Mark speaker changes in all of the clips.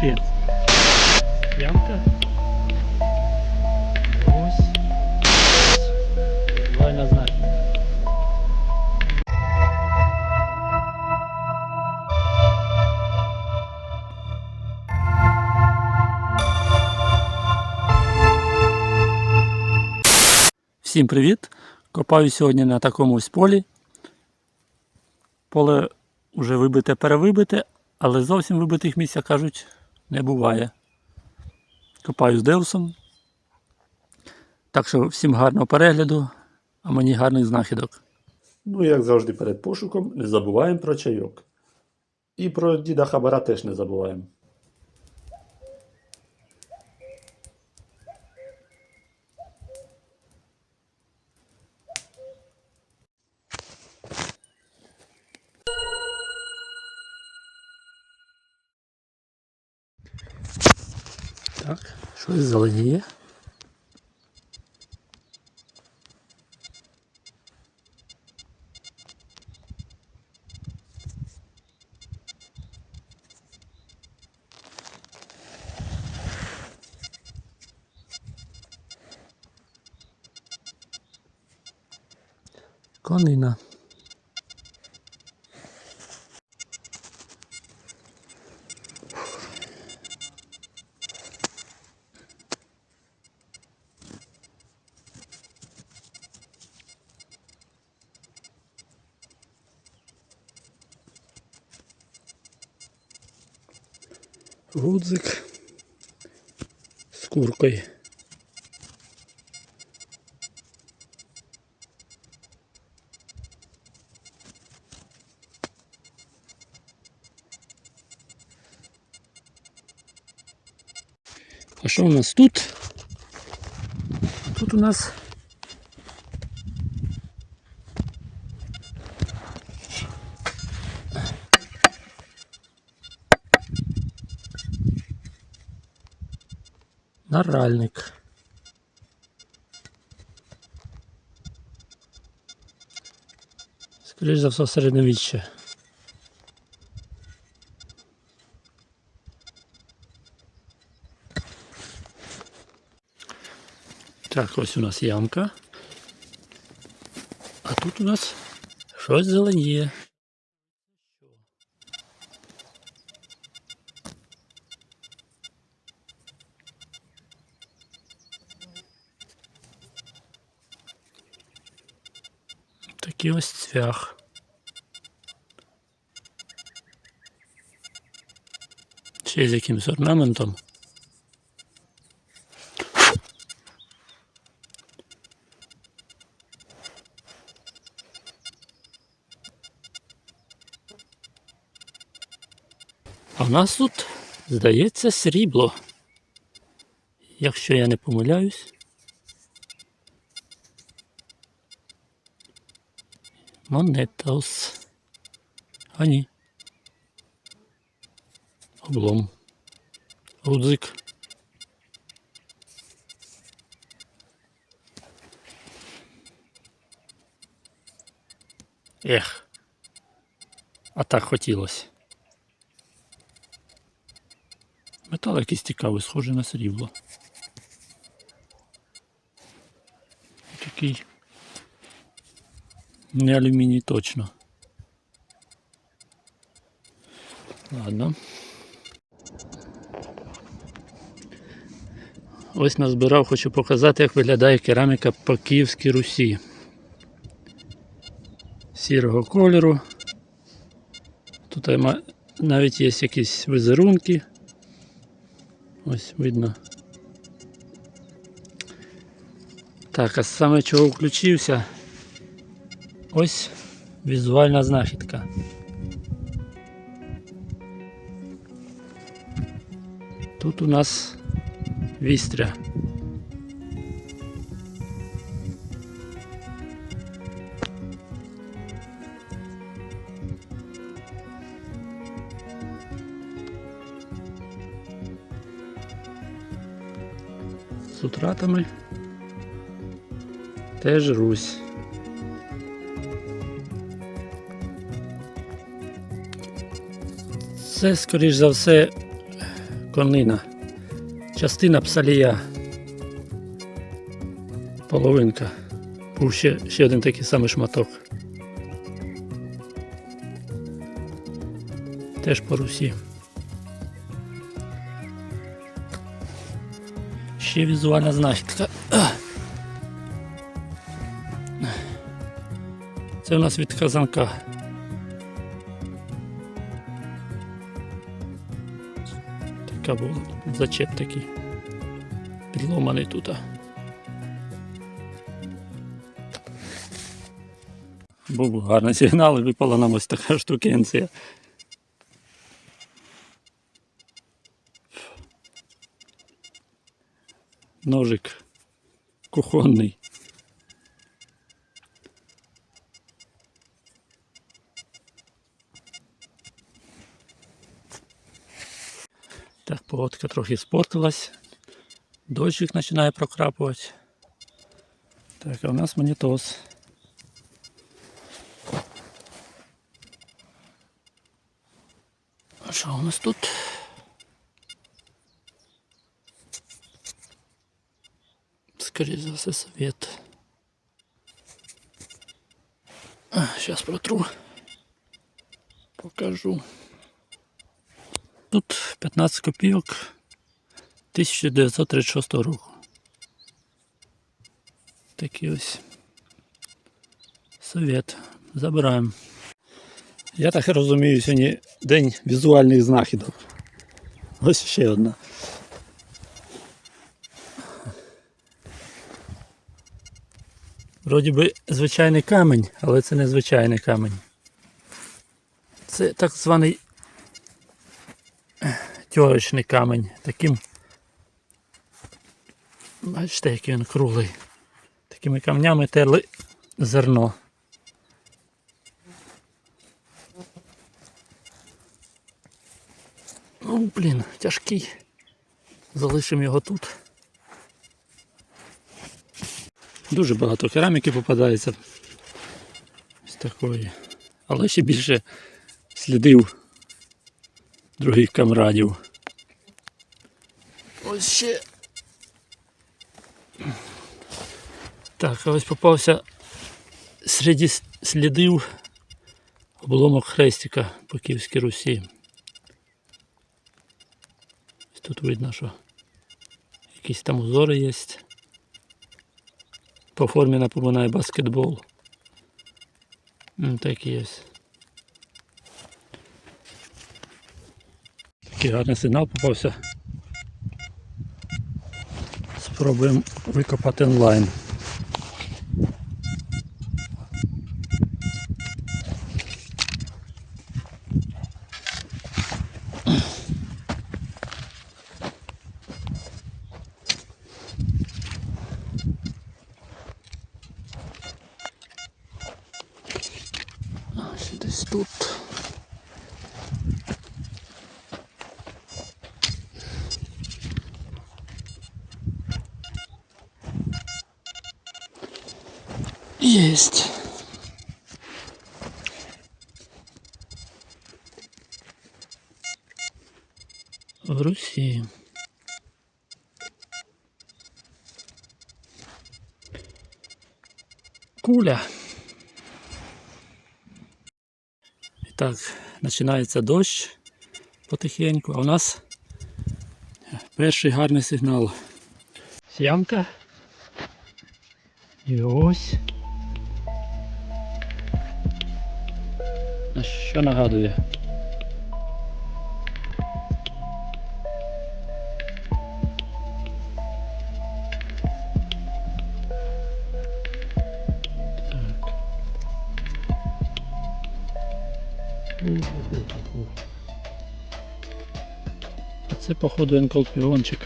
Speaker 1: Капець. Ямка. Ось. Всім привіт! Копаю сьогодні на такому ось полі. Поле вже вибите, перевибите, але зовсім вибитих місць, як кажуть, не буває. Копаю з Деусом. Так що всім гарного перегляду, а мені гарних знахідок.
Speaker 2: Ну, як завжди, перед пошуком не забуваємо про чайок. І про діда Хабара теж не забуваємо.
Speaker 1: Щось зеленіє. Конина. Гудзик з куркою. А що у нас тут? Тут у нас наральник. Скоріше за все середньовіччя. Так, ось у нас ямка. А тут у нас щось зеленіє. Такий ось цвях. Ще з якимось орнаментом. А в нас тут, здається, срібло. Якщо я не помиляюсь. Монетаус. А ні. Облом. Гудзик. Ех. А так хотілося. Метал якийсь цікавий, схожий на срібло. Такий Не алюміній точно. Ладно. Ось назбирав, хочу показати, як виглядає кераміка по Київській Русі. Сірого кольору. Тут навіть є якісь візерунки. Ось видно. Так, а саме чого включився? Ось візуальна знахідка. Тут у нас вістря. З утратами теж Русь. Це, скоріш за все, конина. Частина псалія. Половинка. Був ще, ще один такий самий шматок. Теж по русі. Ще візуальна знахідка. Це у нас від казанка. Така була зачеп такий. Підломаний тут. Був гарний сигнал і випала нам ось така штукенція. Ножик кухонний. Так, погодка трохи спортилась. Дощик починає прокрапувати. Так, а у нас монітоз. А що у нас тут? Скорее за все совет. Сейчас протру. Покажу. Тут 15 копійок 1936 року. Такий ось совет. Забираємо. Я так розумію, сьогодні день візуальних знахідок. Ось ще одна. Вроді би звичайний камінь, але це не звичайний камінь. Це так званий тьорочний камінь. Таким. Бачите, який він круглий. Такими камнями терли зерно. Ну, блін, тяжкий. Залишимо його тут. Дуже багато кераміки попадається. Ось такої. Але ще більше слідів других камрадів. Ось ще. Так, а ось попався серед слідів обломок хрестика по Київській Русі. Тут видно, що якісь там узори є. По формі напоминає баскетбол. Так і є. Такий гарний сигнал попався. Спробуємо викопати онлайн. Ось десь тут. Есть. В Русі. Куля. І так, дощ потихеньку, а у нас перший гарний сигнал. Сямка. І ось. Що нагадує? А це походу енколпіончик.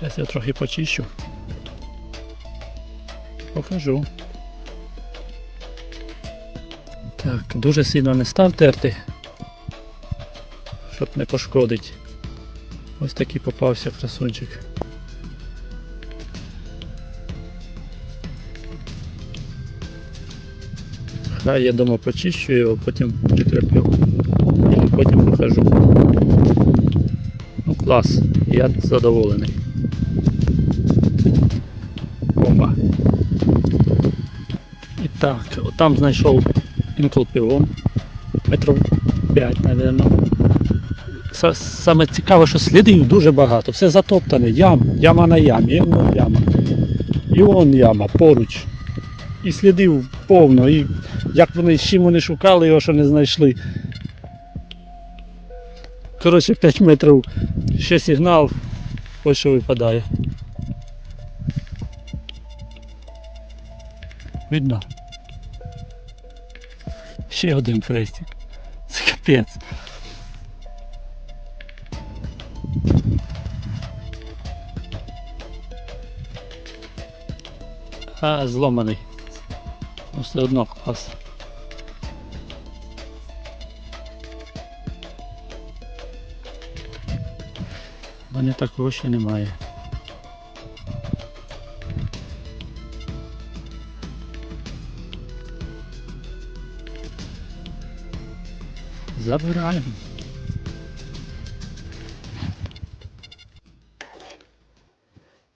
Speaker 1: Зараз я трохи почищу. Покажу. Так, дуже сильно не став терти, щоб не пошкодить. Ось такий попався красунчик. Хай я дома почищу його, потім прикріплю. І потім покажу. Ну клас, я задоволений. Бомба. І так, там знайшов інклопіон. Метрів 5, мабуть. Са- Саме цікаве, що слідів дуже багато. Все затоптане. Ям, яма на ямі, вон яма. І вон яма поруч. І слідів повно. І як вони, з чим вони шукали його, що не знайшли. Коротше, 5 метрів ще сигнал, ось що випадає. Видно? Ще один хрестик. Це капець. А, зломаний. Ну, все одно клас. Мене такого ще немає. Забираємо.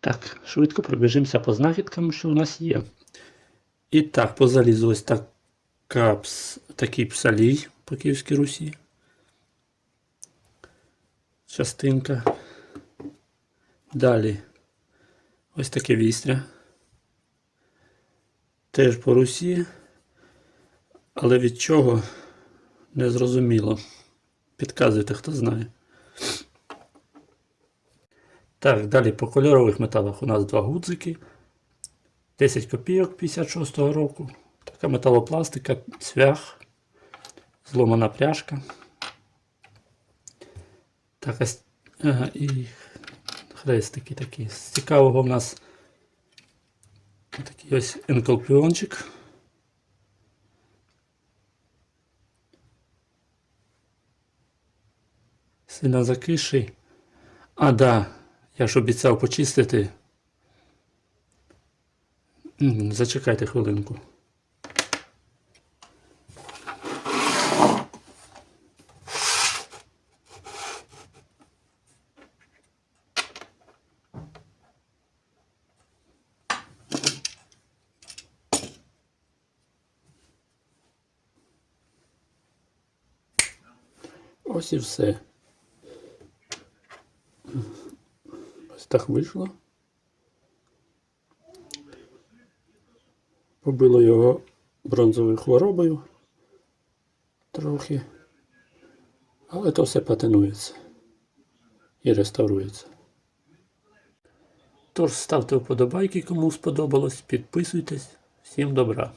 Speaker 1: Так, швидко пробіжимося по знахідкам, що у нас є. І так, по залізу ось така, такий псалій по Київській Русі. Частинка. Далі ось таке вістря. Теж по Русі. Але від чого не зрозуміло. Підказуйте, хто знає. Так, далі по кольорових металах у нас два гудзики. 10 копійок 56-го року. Така металопластика, цвях, зломана пряжка. Так, ось, ага, і хрестики такі. З цікавого в нас такий ось енколпіончик. Сильно закисший. А, да, я ж обіцяв почистити. Зачекайте хвилинку. Ось і все. Ось так вийшло. Побило його бронзовою хворобою трохи. Але то все патинується і реставрується. Тож ставте вподобайки, кому сподобалось, підписуйтесь. Всім добра!